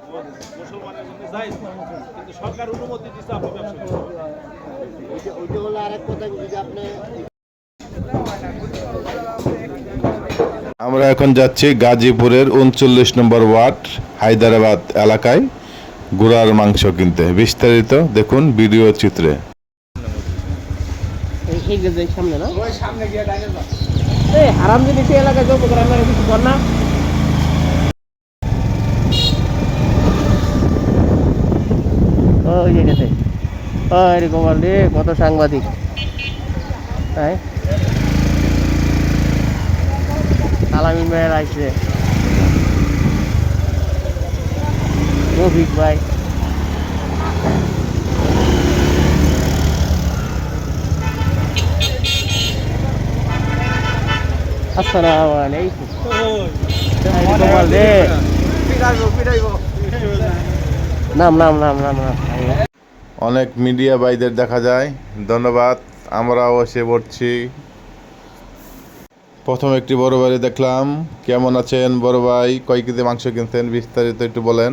মুসলমানের জন্য জায়েজ কিন্তু সরকার অনুমতি দিচ্ছে আপনি ব্যবসা ওইটা- ওইটা হলো আরেক কথা যদি আপনি আমরা এখন যাচ্ছি গাজীপুরের উনচল্লিশ নম্বর ওয়ার্ড হায়দ্রাবাদ এলাকায় গুড়ার মাংস কিনতে। বিস্তারিত দেখুন ভিডিও চিত্রে। এই এই যে সামনে না? ওই সামনে গিয়ে এলাকায় করে আপনারা কিছু কর না। ওই যে গেছে ওই রে গোপাল রে কত সাংবাদিক। তাই? আলামিন ভাইয়ের আসছে রফিক ভাই। আসসালামু আলাইকুম। রে গোপাল রে। নাম নাম নাম নাম অনেক মিডিয়া ভাইদের দেখা যায়। ধন্যবাদ। আমরাও এসে পড়ছি। প্রথম একটি বড় ভাই দেখলাম। কেমন আছেন বড় ভাই? কয় কেজি মাংস কিনতেন বিস্তারিত একটু বলেন।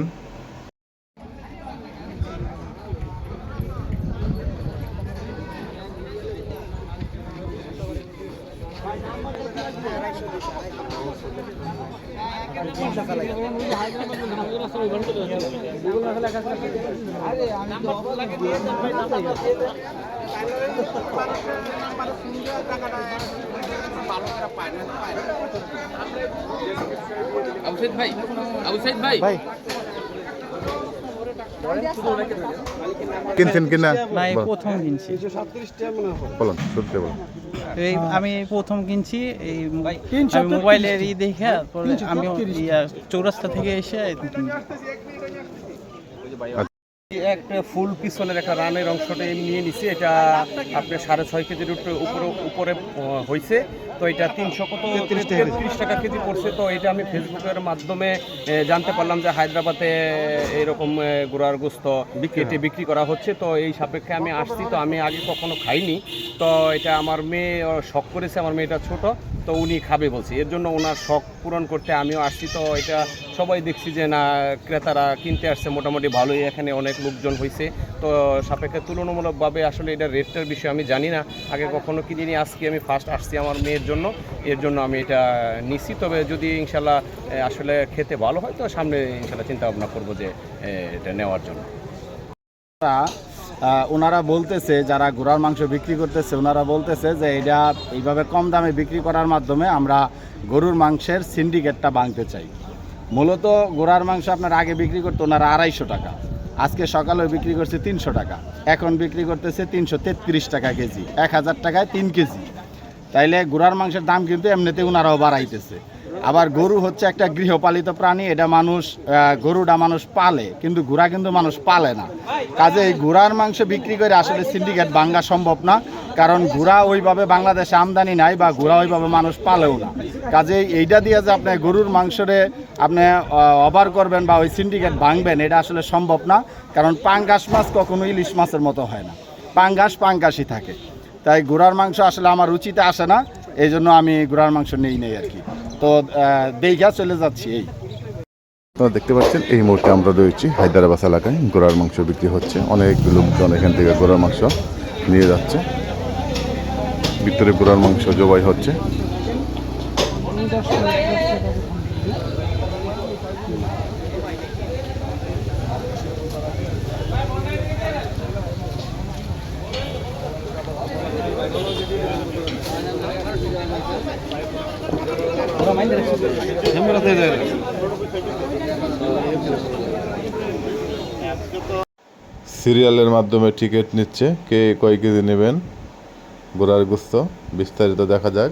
আবু সাইদ ভাই আবু সাইদ ভাই। কিনছেন কিনা? ভাই প্রথম কিনছি। বলুন শুনতে বলুন। এই আমি প্রথম কিনছি এই আমি মোবাইলের ই দেখে আমি চৌরাস্তা থেকে এসে একটা ফুল পিছনের একটা রানের অংশটা নিয়ে নিছি এটা আপনার সাড়ে ছয় কেজির উপরে উপরে হয়েছে তো এটা তিনশো কত? তেত্রিশ টাকা। কেজি পড়ছে। তো এটা আমি ফেসবুকের মাধ্যমে জানতে পারলাম যে হায়দ্রাবাদে এরকম গুড়ার গোস্ত কেটে বিক্রি করা হচ্ছে। তো এই সাপেক্ষে আমি আসছি। তো আমি আগে কখনো খাইনি। তো এটা আমার মেয়ে শখ করেছে আমার মেয়েটা ছোট। তো উনি খাবে বলছে। এর জন্য ওনার শখ পূরণ করতে আমিও আসছি। তো এটা সবাই দেখছি যে না ক্রেতারা কিনতে আসছে। মোটামুটি ভালোই। এখানে অনেক লোকজন হয়েছে তো সাপেক্ষে তুলনামূলকভাবে আসলে এটা রেটটার বিষয়ে আমি জানি না। আগে কখনো কিনিনি। আজকে আমি ফার্স্ট আসছি। আমার মেয়ের জন্য, এর জন্য আমি এটা নিছি তবে যদি ইনশাল্লাহ আসলে খেতে ভালো হয়, তো সামনে ইনশাল্লাহ চিন্তা ভাবনা করব যে এটা নেওয়ার জন্য। ওনারা বলতেছে, যারা ঘোড়ার মাংস বিক্রি করতেছে, ওনারা বলতেছে যে, এটা এইভাবে কম দামে বিক্রি করার মাধ্যমে আমরা গরুর মাংসের সিন্ডিকেটটা ভাঙতে চাই। মূলত ঘোড়ার মাংস আপনার আগে বিক্রি করতো ওনারা আড়াইশো টাকা, আজকে সকালে বিক্রি করছে তিনশো টাকা, এখন বিক্রি করতেছে তিনশো তেত্রিশ টাকা কেজি, এক হাজার টাকায় তিন কেজি। তাইলে ঘোড়ার মাংসের দাম কিন্তু এমনিতে ওনারাও বাড়াইতেছে। আবার গরু হচ্ছে একটা গৃহপালিত প্রাণী, এটা মানুষ গরুটা মানুষ পালে, কিন্তু ঘোড়া কিন্তু মানুষ পালে না। কাজে এই ঘোড়ার মাংস বিক্রি করে আসলে সিন্ডিকেট ভাঙ্গা সম্ভব না, কারণ ঘোড়া ওইভাবে বাংলাদেশে আমদানি নাই বা ঘোড়া ওইভাবে মানুষ পালেও না। কাজে এইটা দিয়ে যে আপনি গরুর মাংসরে আপনি অবার করবেন বা ওই সিন্ডিকেট ভাঙবেন, এটা আসলে সম্ভব না, কারণ পাঙ্গাস মাছ কখনো ইলিশ মাছের মতো হয় না। পাঙ্গাস পাঙ্গাসই থাকে। তাই ঘোড়ার মাংস আসলে আমার রুচিতে আসে না, এই জন্য আমি ঘোড়ার মাংস নেই নেই আর কি। তো দেখা চলে যাচ্ছি, এই। আপনারা দেখতে পাচ্ছেন, এই মুহূর্তে আমরা রয়েছি হায়দ্রাবাদ এলাকায় ঘোড়ার মাংস বিক্রি হচ্ছে। অনেক লোকজন এখান থেকে ঘোড়ার মাংস নিয়ে যাচ্ছে। ভিতরে ঘোড়ার মাংস জবাই হচ্ছে। সিরিয়ালের মাধ্যমে টিকিট নিচ্ছে। কে কয় কেজি নেবেন? গোড়ার গুস্ত। বিস্তারিত দেখা যাক।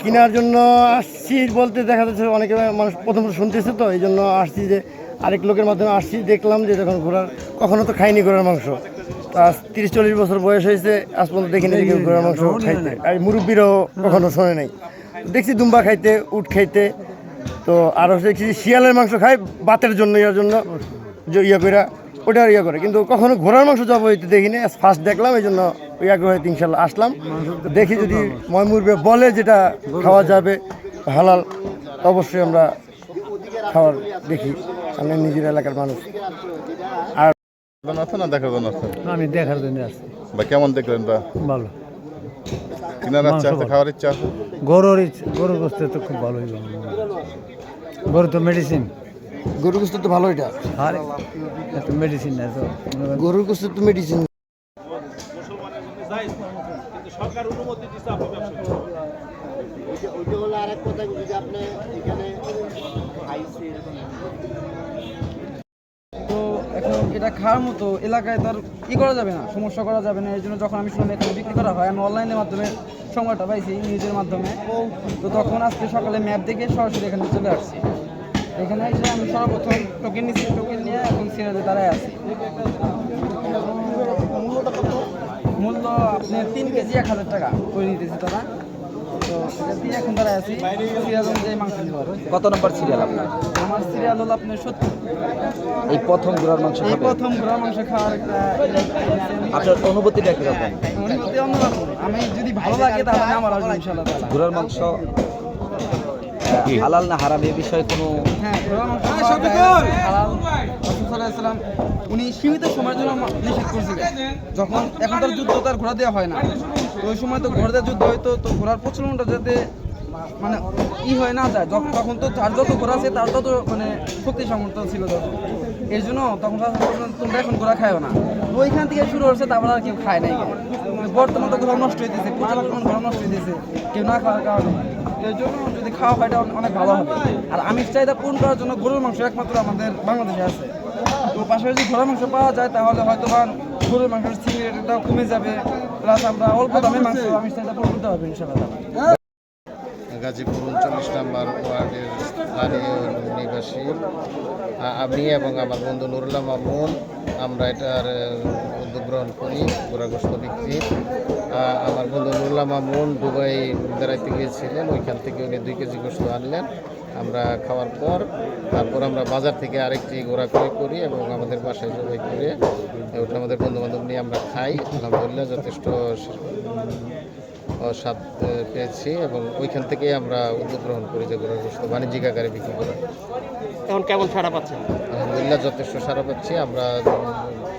কেনার জন্য আসছি বলতে দেখা যাচ্ছে অনেকে মানুষ প্রথম শুনতেছে তো, এই জন্য আসছি যে আরেক লোকের মাধ্যমে আসছি, দেখলাম যে যখন ঘোড়ার কখনো তো খাইনি ঘোড়ার মাংস। তা আজ তিরিশ চল্লিশ বছর বয়স হয়েছে, আজ পর্যন্ত দেখিনি ঘোড়ার মাংস খাইতে। আর মুরব্বীরাও কখনো শোনে নাই। দেখছি দুম্বা খাইতে, উট খাইতে, তো আরও দেখছি শিয়ালের মাংস খায়, বাতের জন্য, ইয়ার জন্য, যে ইয়ে করে ওটা ইয়ে করে। কিন্তু কখনো ঘোড়ার মাংস যাব হইতে দেখিনি ফার্স্ট দেখলাম, এই জন্য ওই আগ্রহে ইনশাল্লাহ আসলাম। দেখি যদি ময়মুরবে বলে যেটা খাওয়া যাবে হালাল অবশ্যই আমরা খাওয়ার দেখি। আমি নিজের এলাকার মানুষ। জন্য আসছেন না দেখার জন্য আসছেন আমি দেখার জন্য আসছি। বা কেমন দেখলেন বা? ভালো। কিনার ইচ্ছা আছে খাওয়ার ইচ্ছা আছে? গরুর গরুর গোস্ত তো খুব ভালোই গরু তো মেডিসিন গরুর গোস্ত তো ভালো এটা। আর মেডিসিন না তো গরুর গোস্ত তো মেডিসিন মুসলমানের জন্য জায়েজ না। কিন্তু সরকার অনুমতি দিচ্ছে আপনি ব্যবসা তো এখন এটা খাওয়ার মতো এলাকায় তার ই করা যাবে না সমস্যা করা যাবে না। এর জন্য যখন আমি শুনলাম এখানে বিক্রি করা হয় আমি অনলাইনের মাধ্যমে সময়টা পাইছি নিউজের মাধ্যমে। তো তখন আজকে সকালে ম্যাপ দেখে সরাসরি এখানে চলে আসছি। এখানে এসে আমি সর্বপ্রথম টোকেন নিচ্ছি টোকেন নিয়ে এখন সিরিয়ালে দাঁড়ায় আছি। মূল্য আপনি তিন কেজি এক হাজার টাকা করে দিতেছে তারা। কত নম্বর সিরিয়াল আপনার? আমার সিরিয়াল হলো আপনার সত্তর। এই প্রথম মাংস এই প্রথম মাংস খাওয়ার একটা আপনার অনুভূতিটা কীরকম? অনুভূতি অন্যরকম। আমি যদি ভালো লাগে তাহলে আমার আসবে ইনশাল্লাহ। মাংস হালাল না হারাম এ বিষয়ে কোনো হ্যাঁ সাল্লাম উনি সীমিত সময়ের জন্য নিষেধ করেছিলেন। যখন এখন তার যুদ্ধ তার ঘোড়া দেওয়া হয় না। তো ওই সময় তো ঘোড়া দিয়ে যুদ্ধ হইতো তো ঘোড়ার প্রচলনটা যাতে মানে ই হয়ে না যায় যখন তখন তো তার যত ঘোড়া আছে তার তত মানে শক্তি সামর্থ্য ছিল তখন। এর জন্য তখন তোমরা এখন ঘোড়া খায়ও না। তো ওইখান থেকে শুরু হচ্ছে তারপর আর কেউ খায় নাই। বর্তমান তো ঘোড়া নষ্ট হইতেছে প্রচুর ঘোড়া নষ্ট হইতেছে কেউ না খাওয়ার কারণে। এর জন্য যদি খাওয়া হয় এটা অনেক ভালো হবে। আর আমিষ চাহিদা পূরণ করার জন্য গরুর মাংস একমাত্র আমাদের বাংলাদেশে আছে। তো পাশাপাশি ঘোড়ার মাংস পাওয়া যায়, তাহলে হয়তো বা গরুর মাংসের সিগারেটটা কমে যাবে। প্লাস আমরা অল্প দামে মাংস আমিষ চাহিদা পূরণ করতে পারব ইনশাআল্লাহ। গাজীপুর উনচল্লিশ নম্বর ওয়ার্ডের স্থানীয় নিবাসী আমি এবং আমার বন্ধু নুরুল্লাহ মামুন, আমরা এটার উদ্যোগ গ্রহণ করি গোড়াগ্রস্ত বিক্রি। আমার বন্ধু নুরুল্লাহ মামুন দুবাই বেড়াইতে গিয়েছিলেন, ওইখান থেকে উনি দুই কেজি গোস্ত আনলেন। আমরা খাওয়ার পর, তারপর আমরা বাজার থেকে আরেকটি ঘোরা ক্রয় করি এবং আমাদের বাসায় জবাই করে ওটা আমাদের বন্ধু বান্ধব নিয়ে আমরা খাই। আলহামদুলিল্লাহ, যথেষ্ট স্বাদ পেয়েছি এবং ওইখান থেকেই আমরা উদ্যোগ গ্রহণ করি যে গরুর গোস্ত বাণিজ্যিক আকারে বিক্রি করা এখন কেমন সাড়া পাচ্ছেন আলহামদুলিল্লাহ যথেষ্ট সারা পাচ্ছি। আমরা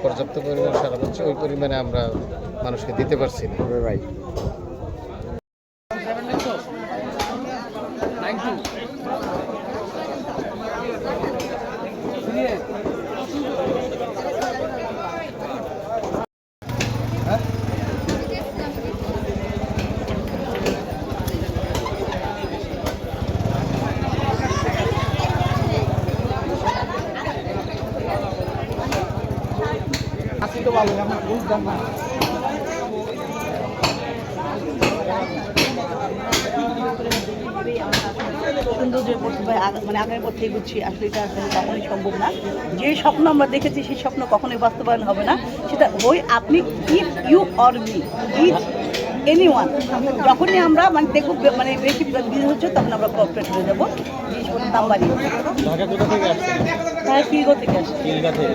পর্যাপ্ত পরিমাণ সারা পাচ্ছি। ওই পরিমাণে আমরা মানুষকে দিতে পারছি না। ভাই মানে আগামী পথে এগুচ্ছি, আসলে এটা আসলে কখনোই সম্ভব না। যে স্বপ্ন আমরা দেখেছি, সেই স্বপ্ন কখনোই বাস্তবায়ন হবে না। সেটা ওই আপনি if you or me is any one যখনই আমরা মানে দেখব মানে বেশি হচ্ছে, তখন আমরা কর্পোরেট হয়ে যাব। জিনিসপত্রের দাম বাড়িয়ে তারা থেকে কিলগা থেকে।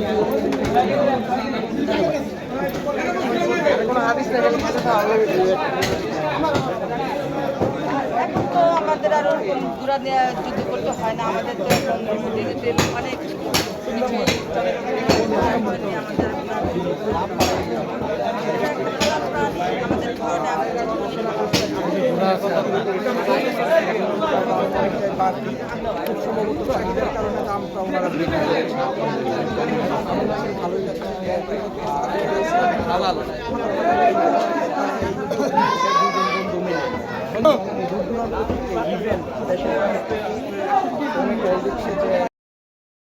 এখন তো আমাদের আর ঘোরা যুদ্ধ করতে হয় না। আমাদের তো অনেক কিছু চলে আমাদের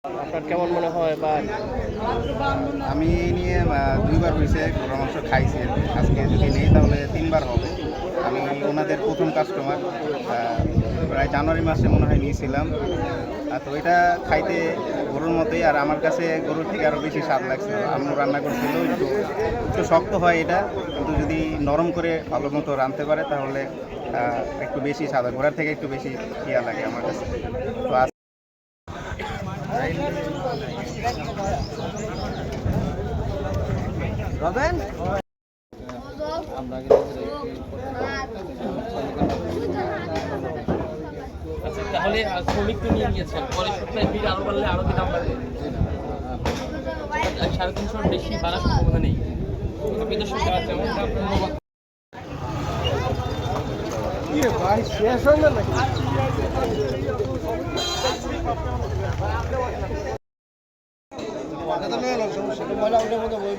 আপনার কেমন মনে হয় বা আমি এই নিয়ে দুইবার হয়েছে গরুর মাংস খাইছি আজকে যদি নেই তাহলে তিনবার হবে। আমি ওনাদের প্রথম কাস্টমার প্রায় জানুয়ারি মাসে মনে হয় নিয়েছিলাম। তো এটা খাইতে গরুর মতোই, আর আমার কাছে গরুর থেকে আরও বেশি স্বাদ লাগছে। আম্মু রান্না করছিল, একটু একটু শক্ত হয় এটা, কিন্তু যদি নরম করে ভালো মতো রাঁধতে পারে তাহলে একটু বেশি স্বাদ হয়। ঘোড়ার থেকে একটু বেশি ইয়া লাগে আমার কাছে। তো আজ আচ্ছা তাহলে শ্রমিক তো নিয়ে নিয়েছেন পরের সপ্তাহে ভিড় আরও বাড়লে আরও কি দাম বাড়বে আহ, সাড়ে তিনশোর বেশি বাড়ার সম্ভাবনা নেই। আপনি তো শুনতে পাচ্ছেন এমনটা ধন্যবাদ